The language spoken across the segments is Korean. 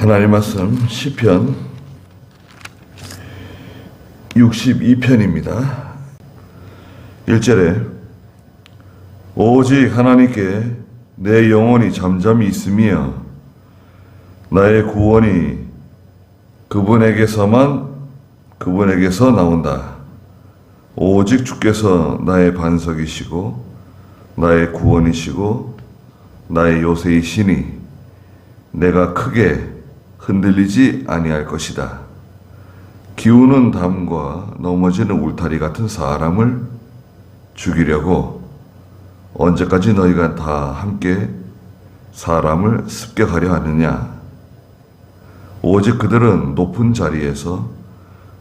하나님 말씀 시편 62편입니다. 1절에 오직 하나님께 내 영혼이 잠잠히 있으며 나의 구원이 그분에게서만 그분에게서 나온다. 오직 주께서 나의 반석이시고 나의 구원이시고 나의 요새이시니 내가 크게 흔들리지 아니할 것이다. 기우는 담과 넘어지는 울타리 같은 사람을 죽이려고 언제까지 너희가 다 함께 사람을 습격하려 하느냐? 오직 그들은 높은 자리에서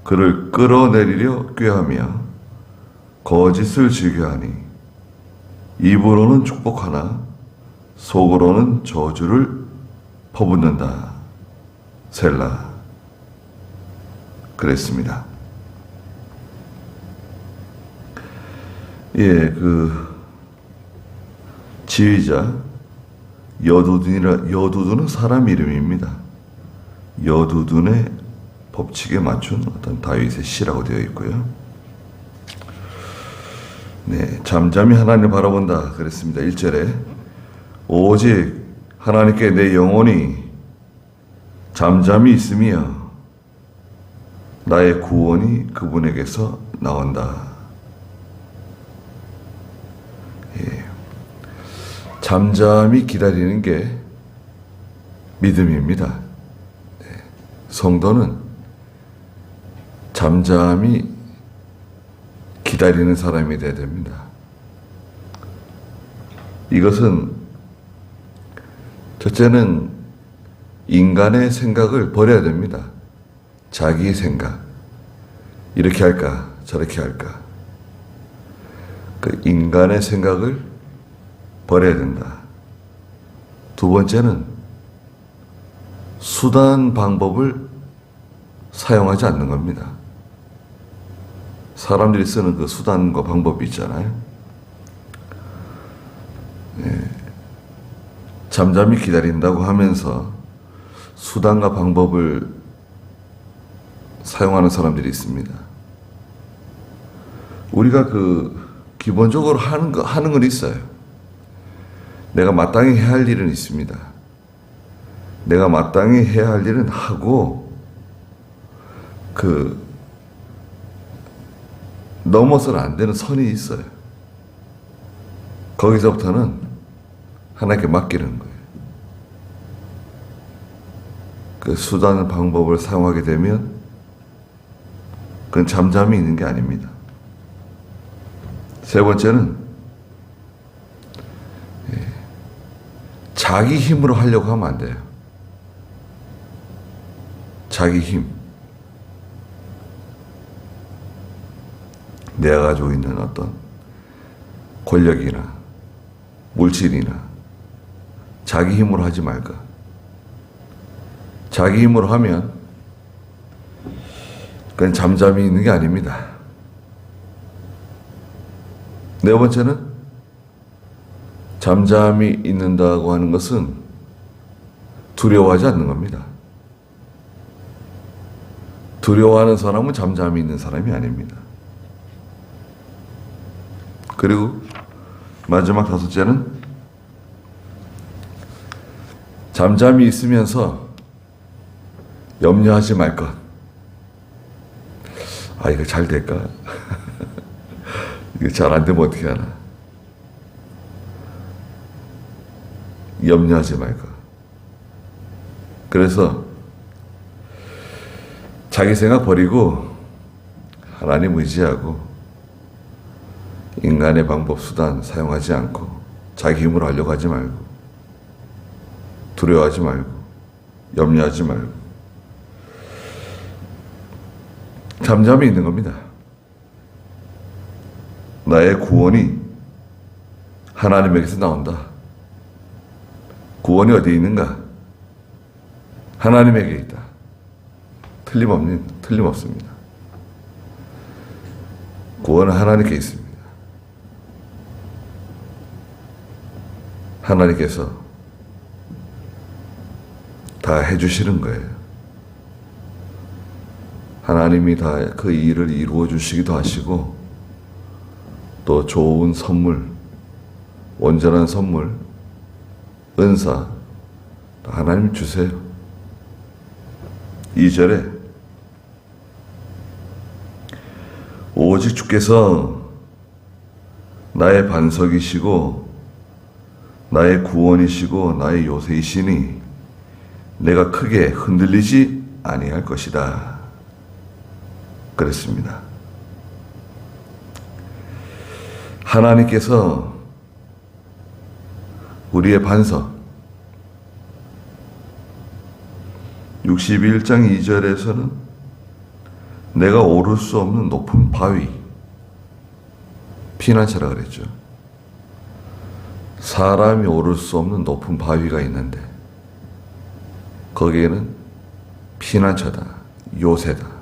그를 끌어내리려 꾀하며 거짓을 즐겨하니 입으로는 축복하나 속으로는 저주를 퍼붓는다. 셀라. 그랬습니다. 예, 그 지휘자 여두둔이라 여두둔은 사람 이름입니다. 여두둔의 법칙에 맞춘 어떤 다윗의 시라고 되어 있고요. 네, 잠잠히 하나님을 바라본다 그랬습니다. 1절에 오직 하나님께 내 영혼이 잠잠히 있으며 나의 구원이 그분에게서 나온다. 예. 잠잠히 기다리는 게 믿음입니다. 네. 성도는 잠잠히 기다리는 사람이 되어야 됩니다. 이것은 첫째는 인간의 생각을 버려야 됩니다. 자기 생각. 이렇게 할까, 저렇게 할까. 그 인간의 생각을 버려야 된다. 두 번째는 수단 방법을 사용하지 않는 겁니다. 사람들이 쓰는 그 수단과 방법이 있잖아요. 예. 잠잠히 기다린다고 하면서 수단과 방법을 사용하는 사람들이 있습니다. 우리가 그 기본적으로 하는 거 하는 건 있어요. 내가 마땅히 해야 할 일은 있습니다. 내가 마땅히 해야 할 일은 하고 그 넘어서는 안 되는 선이 있어요. 거기서부터는 하나님께 맡기는 거예요. 그 수단 방법을 사용하게 되면 그건 잠잠히 있는 게 아닙니다. 세 번째는 예, 자기 힘으로 하려고 하면 안 돼요. 자기 힘. 내가 가지고 있는 어떤 권력이나 물질이나 자기 힘으로 하지 말까. 자기 힘으로 하면 그건 잠잠히 있는 게 아닙니다. 네 번째는 잠잠히 있는다고 하는 것은 두려워하지 않는 겁니다. 두려워하는 사람은 잠잠히 있는 사람이 아닙니다. 그리고 마지막 다섯째는 잠잠히 있으면서 염려하지 말 것. 아, 이거 잘 될까? 이거 잘 안 되면 어떻게 하나? 염려하지 말 것. 그래서 자기 생각 버리고 하나님 의지하고 인간의 방법, 수단 사용하지 않고 자기 힘으로 하려고 하지 말고 두려워하지 말고 염려하지 말고 잠잠히 있는 겁니다. 나의 구원이 하나님에게서 나온다. 구원이 어디에 있는가? 하나님에게 있다. 틀림없는, 틀림없습니다. 구원은 하나님께 있습니다. 하나님께서 다 해주시는 거예요. 하나님이 다 그 일을 이루어 주시기도 하시고 또 좋은 선물, 온전한 선물, 은사 다 하나님 주세요. 2절에 오직 주께서 나의 반석이시고 나의 구원이시고 나의 요새이시니 내가 크게 흔들리지 아니할 것이다. 그랬습니다. 하나님께서 우리의 반석 61장 2절에서는 내가 오를 수 없는 높은 바위 피난처라 그랬죠. 사람이 오를 수 없는 높은 바위가 있는데 거기에는 피난처다, 요새다.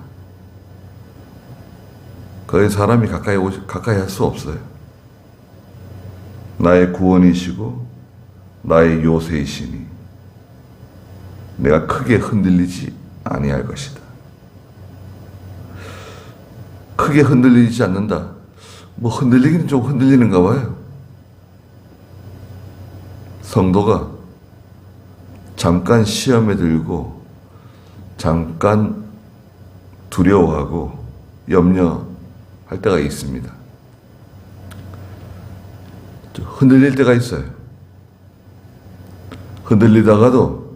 거기 사람이 가까이 오 가까이 할 수 없어요. 나의 구원이시고 나의 요새이시니 내가 크게 흔들리지 아니할 것이다. 크게 흔들리지 않는다. 뭐 흔들리기는 좀 흔들리는가 봐요. 성도가 잠깐 시험에 들고 잠깐 두려워하고 염려 할 때가 있습니다. 흔들릴 때가 있어요. 흔들리다가도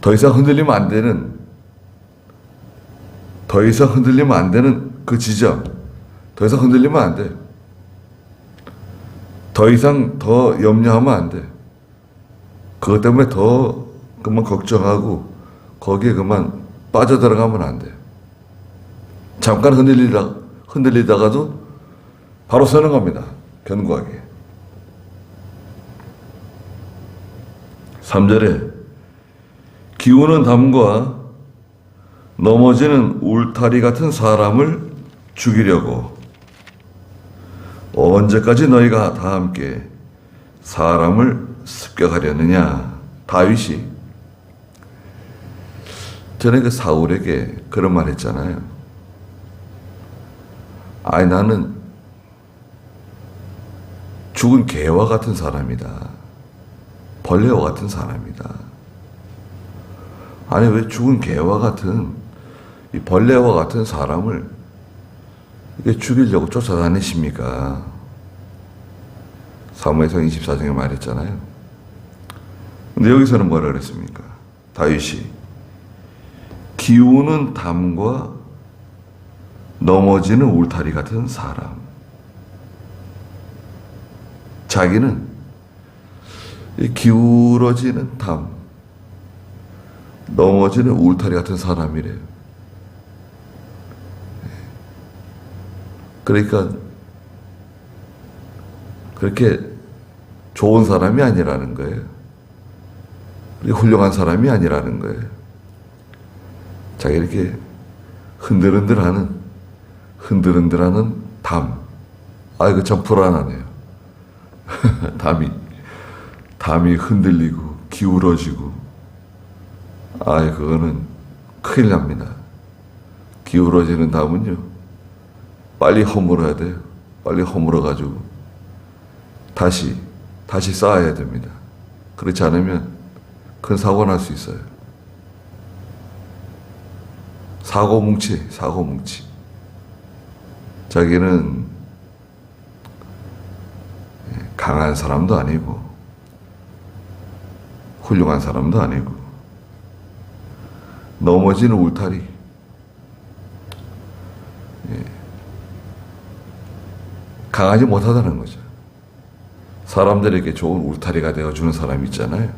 더 이상 흔들리면 안 되는 더 이상 흔들리면 안 되는 그 지점 더 이상 흔들리면 안 돼. 더 이상 더 염려하면 안 돼. 그것 때문에 더 그만 걱정하고 거기에 그만 빠져들어가면 안 돼. 잠깐 흔들리다 흔들리다가도 바로 서는 겁니다. 견고하게. 3절에 기우는 담과 넘어지는 울타리 같은 사람을 죽이려고 언제까지 너희가 다 함께 사람을 습격하려느냐 다윗이 전에 그 사울에게 그런 말 했잖아요. 아니 나는 죽은 개와 같은 사람이다. 벌레와 같은 사람이다. 아니 왜 죽은 개와 같은 이 벌레와 같은 사람을 죽이려고 쫓아다니십니까? 사무엘상 24장에 말했잖아요. 근데 여기서는 뭐라 그랬습니까? 다윗이 기우는 담과 넘어지는 울타리 같은 사람. 자기는 이 기울어지는 담, 넘어지는 울타리 같은 사람이래요. 그러니까 그렇게 좋은 사람이 아니라는 거예요. 훌륭한 사람이 아니라는 거예요. 자기 이렇게 흔들흔들하는 흔들흔들하는 담. 아 이거 참 불안하네요. 담이 담이 흔들리고 기울어지고 아 그거는 큰일 납니다. 기울어지는 담은요 빨리 허물어야 돼요. 빨리 허물어 가지고 다시 다시 쌓아야 됩니다. 그렇지 않으면 큰 사고 날 수 있어요. 사고 뭉치, 사고 뭉치. 자기는 강한 사람도 아니고 훌륭한 사람도 아니고 넘어지는 울타리. 예. 강하지 못하다는 거죠. 사람들에게 좋은 울타리가 되어주는 사람 있잖아요.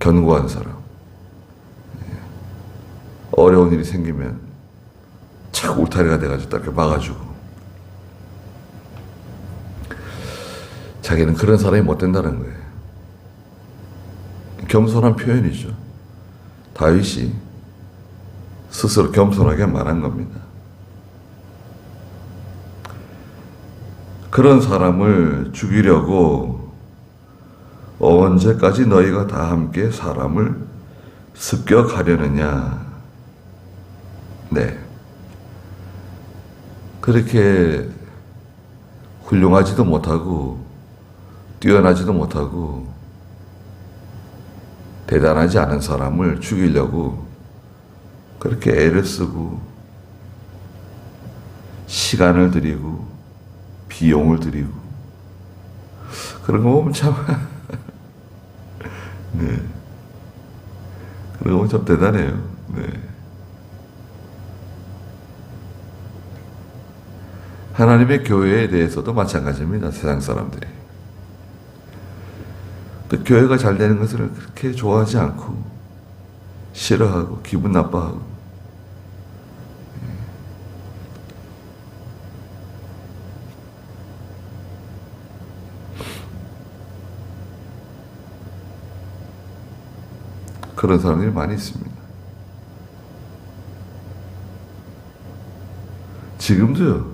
견고한 사람. 예. 어려운 일이 생기면 착 울타리가 돼가지고 딱 막아주고. 자기는 그런 사람이 못 된다는 거예요. 겸손한 표현이죠. 다윗이 스스로 겸손하게 말한 겁니다. 그런 사람을 죽이려고 언제까지 너희가 다 함께 사람을 습격하려느냐? 네. 그렇게 훌륭하지도 못하고 뛰어나지도 못하고 대단하지 않은 사람을 죽이려고 그렇게 애를 쓰고 시간을 들이고 비용을 들이고 그런 거 보면 참 네. 그런 거 보면 참 대단해요. 네. 하나님의 교회에 대해서도 마찬가지입니다. 세상 사람들이. 또 교회가 잘 되는 것을 그렇게 좋아하지 않고 싫어하고 기분 나빠하고 그런 사람들이 많이 있습니다. 지금도요.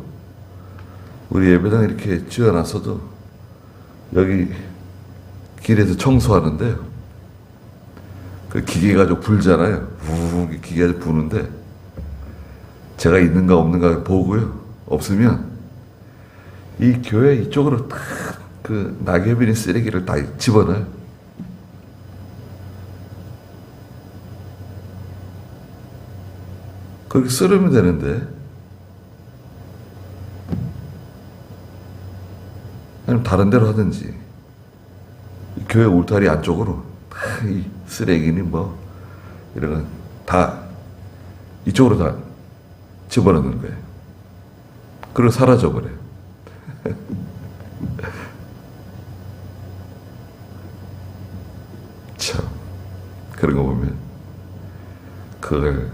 우리 예배당 이렇게 지어놨어도 여기 길에서 청소하는데요. 그 기계 가지고 불잖아요. 우웅 기계 가지고 부는데 제가 있는가 없는가 보고요. 없으면 이 교회 이쪽으로 딱 그 낙엽이니 쓰레기를 다 집어넣어요. 그렇게 쓰르면 되는데 아니면 다른 데로 하든지. 이 교회 울타리 안쪽으로. 다이 쓰레기니 뭐. 이런 건 다 이쪽으로 다 집어넣는 거예요. 그리고 사라져 버려요. 참. 그런 거 보면 그걸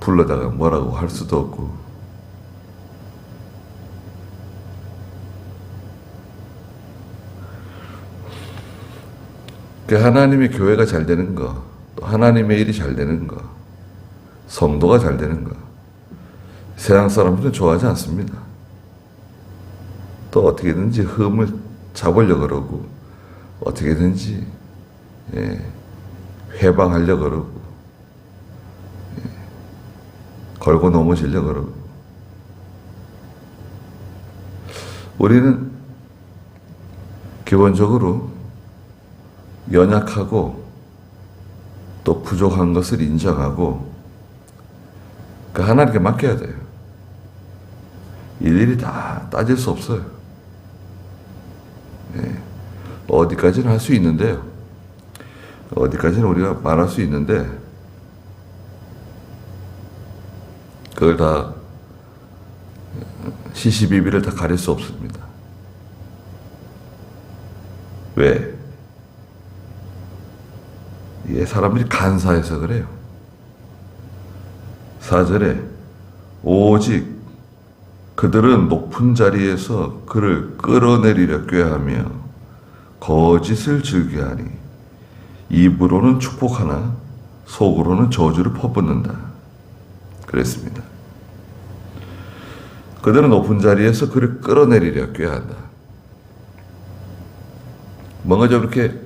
불러다가 뭐라고 할 수도 없고 그 하나님의 교회가 잘 되는 거, 또 하나님의 일이 잘 되는 거, 성도가 잘 되는 거, 세상 사람들은 좋아하지 않습니다. 또 어떻게든지 흠을 잡으려고 그러고, 어떻게든지, 예, 회방하려고 그러고, 예, 걸고 넘어지려고 그러고. 우리는 기본적으로 연약하고 또 부족한 것을 인정하고 그 하나님께 맡겨야 돼요. 일일이 다 따질 수 없어요. 예. 어디까지는 할 수 있는데요. 어디까지는 우리가 말할 수 있는데 그걸 다 시시비비를 다 가릴 수 없습니다. 왜? 예, 사람들이 간사해서 그래요. 사절에 오직 그들은 높은 자리에서 그를 끌어내리려 꾀하며 거짓을 즐겨하니 입으로는 축복하나 속으로는 저주를 퍼붓는다. 그랬습니다. 그들은 높은 자리에서 그를 끌어내리려 꾀한다. 뭔가 좀 이렇게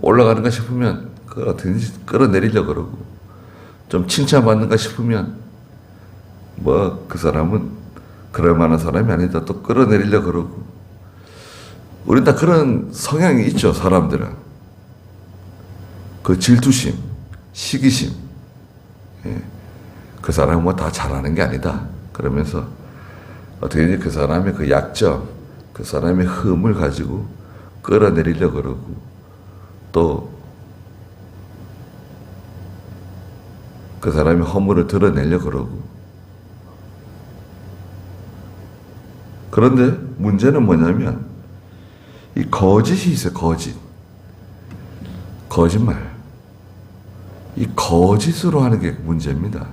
올라가는가 싶으면 그 어떻게든지 끌어내리려고 그러고 좀 칭찬받는가 싶으면 뭐 그 사람은 그럴 만한 사람이 아니다 또 끌어내리려고 그러고 우린 다 그런 성향이 있죠 사람들은. 그 질투심 시기심. 예. 그 사람은 뭐 다 잘하는 게 아니다. 그러면서 어떻게든지 그 사람의 그 약점 그 사람의 흠을 가지고 끌어내리려고 그러고 또 그 사람의 허물을 드러내려 그러고. 그런데 문제는 뭐냐면, 이 거짓이 있어요, 거짓. 거짓말. 이 거짓으로 하는 게 문제입니다.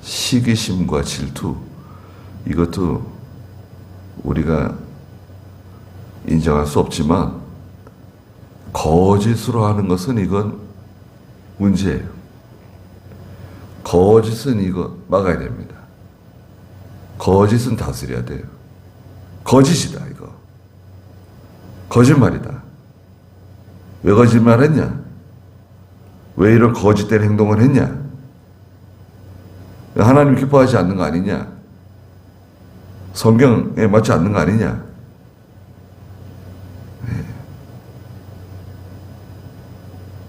시기심과 질투. 이것도 우리가 인정할 수 없지만, 거짓으로 하는 것은 이건 문제예요. 거짓은 이거 막아야 됩니다. 거짓은 다스려야 돼요. 거짓이다, 이거. 거짓말이다. 왜 거짓말 했냐? 왜 이런 거짓된 행동을 했냐? 하나님 기뻐하지 않는 거 아니냐? 성경에 맞지 않는 거 아니냐? 네.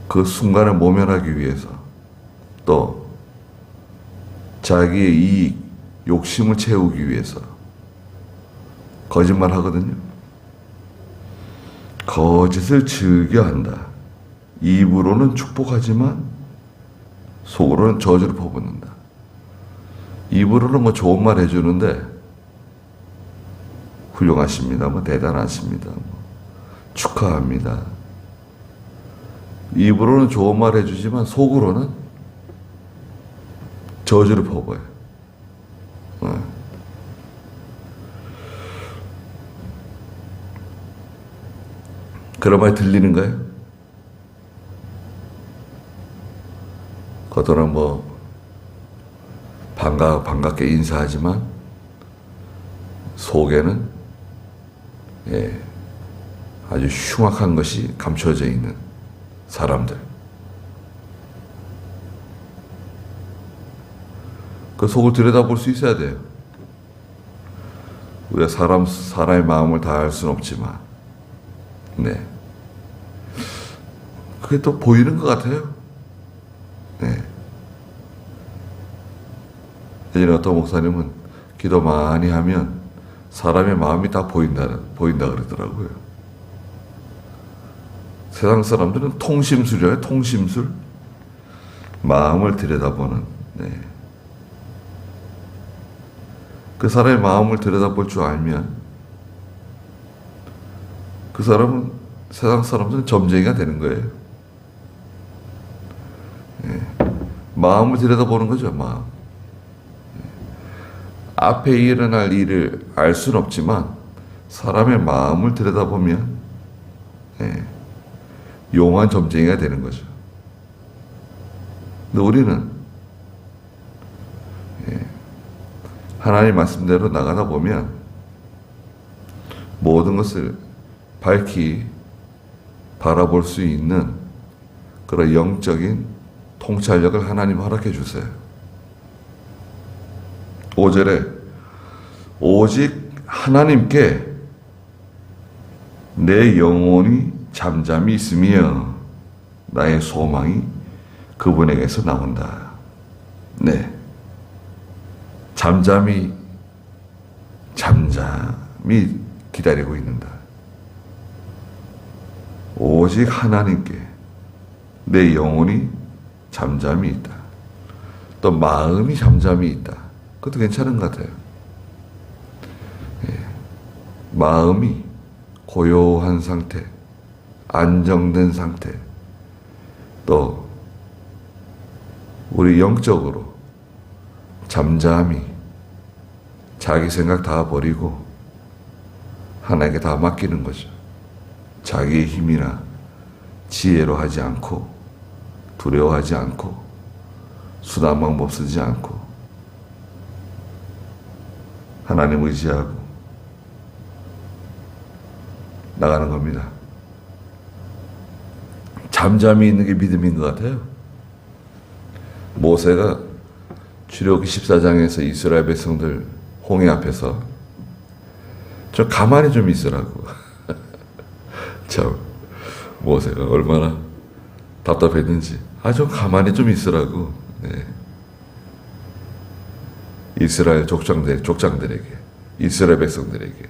그 순간을 모면하기 위해서 또 자기의 이익, 욕심을 채우기 위해서 거짓말 하거든요. 거짓을 즐겨 한다. 입으로는 축복하지만 속으로는 저주를 퍼붓는다. 입으로는 뭐 좋은 말 해주는데 훌륭하십니다. 뭐 대단하십니다. 뭐 축하합니다. 입으로는 좋은 말 해주지만 속으로는 저주를 퍼부어요. 어. 그런 말 들리는 거예요? 겉으로는 뭐 반가 반갑게 인사하지만 속에는 예, 아주 흉악한 것이 감춰져 있는 사람들. 그 속을 들여다볼 수 있어야 돼요. 우리가 사람 사람의 마음을 다 알 수는 없지만, 네. 그게 또 보이는 것 같아요. 네. 예전에 어떤 목사님은 기도 많이 하면 사람의 마음이 다 보인다, 보인다 그러더라고요. 세상 사람들은 통심술이에요, 통심술. 마음을 들여다보는, 네. 그 사람의 마음을 들여다볼 줄 알면 그 사람은 세상 사람들은 점쟁이가 되는 거예요. 예. 마음을 들여다보는 거죠, 마음. 예. 앞에 일어날 일을 알 수는 없지만 사람의 마음을 들여다보면 예. 용한 점쟁이가 되는 거죠. 근데 우리는 하나님 말씀대로 나가다 보면 모든 것을 밝히 바라볼 수 있는 그런 영적인 통찰력을 하나님 허락해 주세요. 5절에 오직 하나님께 내 영혼이 잠잠히 있으며 나의 소망이 그분에게서 나온다. 네. 잠잠히 잠잠히 기다리고 있는다. 오직 하나님께 내 영혼이 잠잠히 있다. 또 마음이 잠잠히 있다. 그것도 괜찮은 것 같아요. 예. 마음이 고요한 상태, 안정된 상태, 또 우리 영적으로 잠잠히 자기 생각 다 버리고 하나님께 다 맡기는 거죠. 자기의 힘이나 지혜로 하지 않고 두려워하지 않고 수단 방법 쓰지 않고 하나님 의지하고 나가는 겁니다. 잠잠히 있는 게 믿음인 것 같아요. 모세가 출애굽기 14장에서 이스라엘 백성들 홍해 앞에서 저 가만히 좀 있으라고. 참 모세가 얼마나 답답했는지 아주 가만히 좀 있으라고. 네. 이스라엘 족장들 족장들에게 이스라엘 백성들에게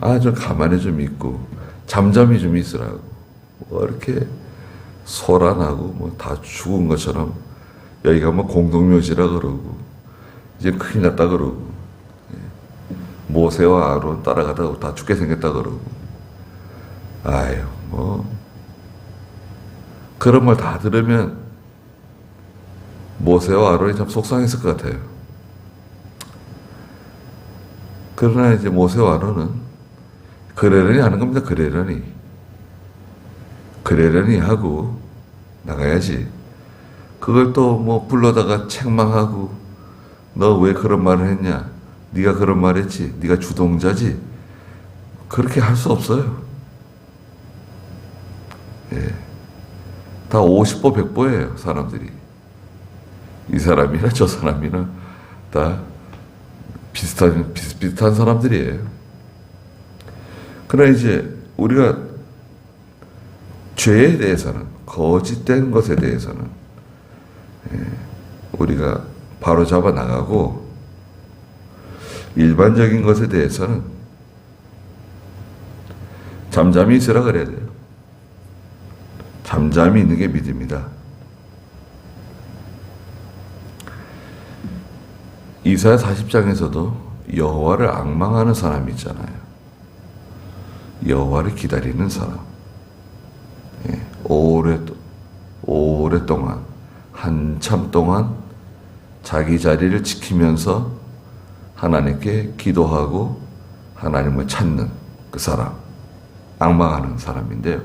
아주 가만히 좀 있고 잠잠히 좀 있으라고. 뭐 이렇게 소란하고 뭐 다 죽은 것처럼 여기가 뭐 공동묘지라 그러고 이제 큰일 났다 그러고 예. 모세와 아론 따라가다가 다 죽게 생겼다 그러고 아유 뭐 그런 말다 들으면 모세와 아론이 참 속상했을 것 같아요. 그러나 이제 모세와 아론은 그러려니 하는 겁니다. 그러려니 그러려니 하고 나가야지. 그걸 또 뭐 불러다가 책망하고 너 왜 그런 말을 했냐? 네가 그런 말했지. 네가 주동자지. 그렇게 할 수 없어요. 예. 다 50보 100보예요, 사람들이. 이 사람이나 저 사람이나 다 비슷한 비슷비슷한 사람들이에요. 그러나 이제 우리가 죄에 대해서는 거짓된 것에 대해서는 예, 우리가 바로 잡아 나가고 일반적인 것에 대해서는 잠잠히 있으라 그래야 돼요. 잠잠히 있는 게 믿음이다. 이사야 40장에서도 여호와를 악망하는 사람이 있잖아요. 여호와를 기다리는 사람. 예, 오래 오랫동안 한참 동안 자기 자리를 지키면서 하나님께 기도하고 하나님을 찾는 그 사람, 악망하는 사람인데요.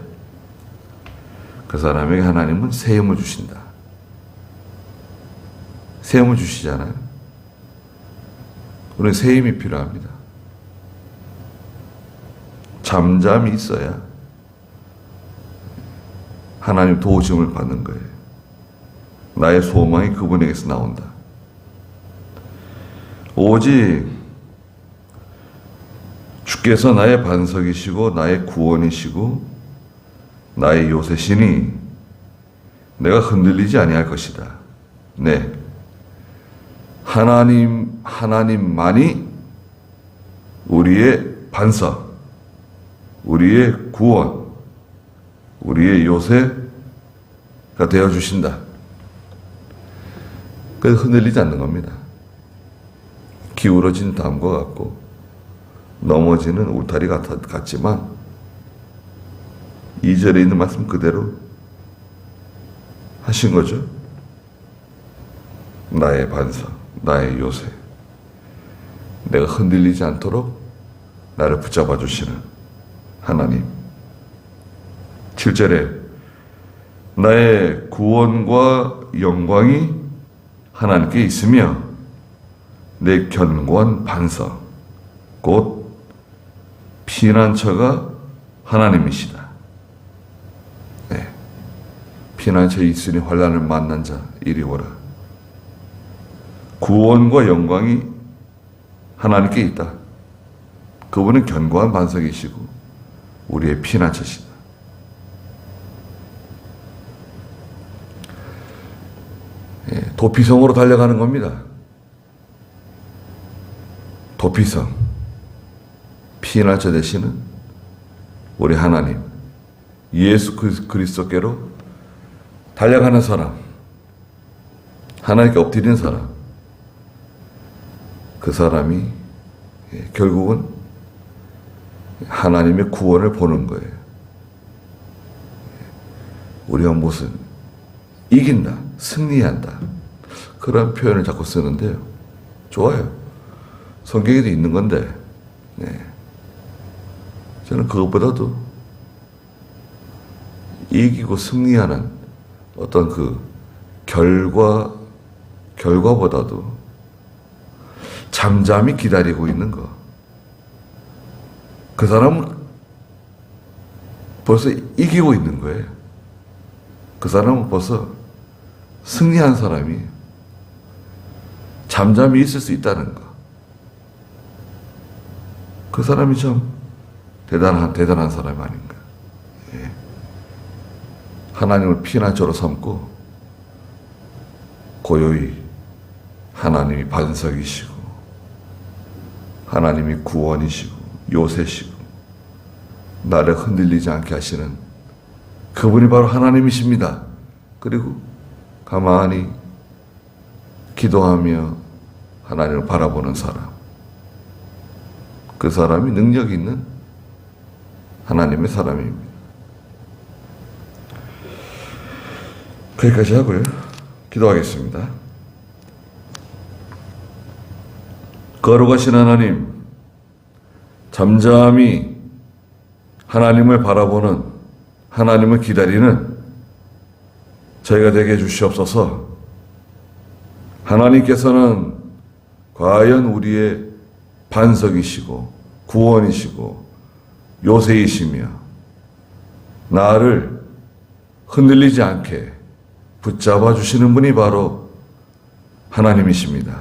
그 사람에게 하나님은 세움을 주신다. 세움을 주시잖아요. 우리는 세임이 필요합니다. 잠잠히 있어야 하나님 도우심을 받는 거예요. 나의 소망이 그분에게서 나온다. 오직 주께서 나의 반석이시고 나의 구원이시고 나의 요새시니 내가 흔들리지 아니할 것이다. 네. 하나님 하나님만이 우리의 반석, 우리의 구원, 우리의 요새가 되어 주신다. 그래서 흔들리지 않는 겁니다. 기울어진 담과 같고 넘어지는 울타리 같, 같지만 2절에 있는 말씀 그대로 하신 거죠. 나의 반석, 나의 요새. 내가 흔들리지 않도록 나를 붙잡아 주시는 하나님. 7절에 나의 구원과 영광이 하나님께 있으며 내 견고한 반석, 곧 피난처가 하나님이시다. 네. 피난처 있으니 환란을 만난 자 이리 오라. 구원과 영광이 하나님께 있다. 그분은 견고한 반석이시고 우리의 피난처시다. 예, 도피성으로 달려가는 겁니다. 도피성. 피난처 되시는 우리 하나님. 예수 그리- 그리스도께로 달려가는 사람. 하나님께 엎드리는 사람. 그 사람이 예, 결국은 하나님의 구원을 보는 거예요. 우리가 무슨 이긴다, 승리한다 그런 표현을 자꾸 쓰는데요. 좋아요. 성경에도 있는 건데, 네. 저는 그것보다도 이기고 승리하는 어떤 그 결과 결과보다도 잠잠히 기다리고 있는 거. 그 사람은 벌써 이기고 있는 거예요. 그 사람은 벌써 승리한 사람이 잠잠히 있을 수 있다는 거. 그 사람이 참 대단한, 대단한 사람 아닌가. 예. 하나님을 피난처로 삼고 고요히 하나님이 반석이시고 하나님이 구원이시고 요새시고 나를 흔들리지 않게 하시는 그분이 바로 하나님이십니다. 그리고 가만히 기도하며 하나님을 바라보는 사람. 그 사람이 능력 있는 하나님의 사람입니다. 거기까지 하고요. 기도하겠습니다. 거룩하신 하나님, 잠잠히 하나님을 바라보는 하나님을 기다리는 저희가 되게 해주시옵소서. 하나님께서는 과연 우리의 반석이시고 구원이시고 요새이시며 나를 흔들리지 않게 붙잡아 주시는 분이 바로 하나님이십니다.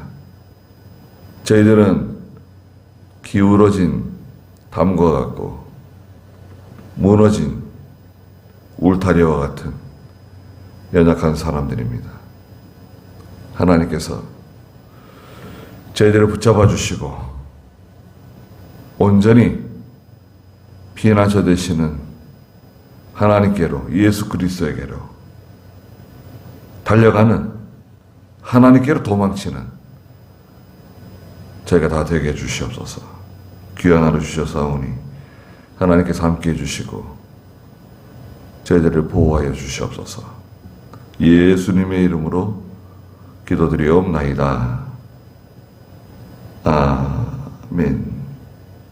저희들은 기울어진 담과 같고 무너진 울타리와 같은 연약한 사람들입니다. 하나님께서 저희들을 붙잡아 주시고 온전히 피난처 되시는 하나님께로 예수 그리스도에게로 달려가는 하나님께로 도망치는 저희가 다 되게 해 주시옵소서. 귀한 하루 주셔서오니 하나님께서 함께 해 주시고 저희들을 보호하여 주시옵소서. 예수님의 이름으로 기도드리옵나이다. 아멘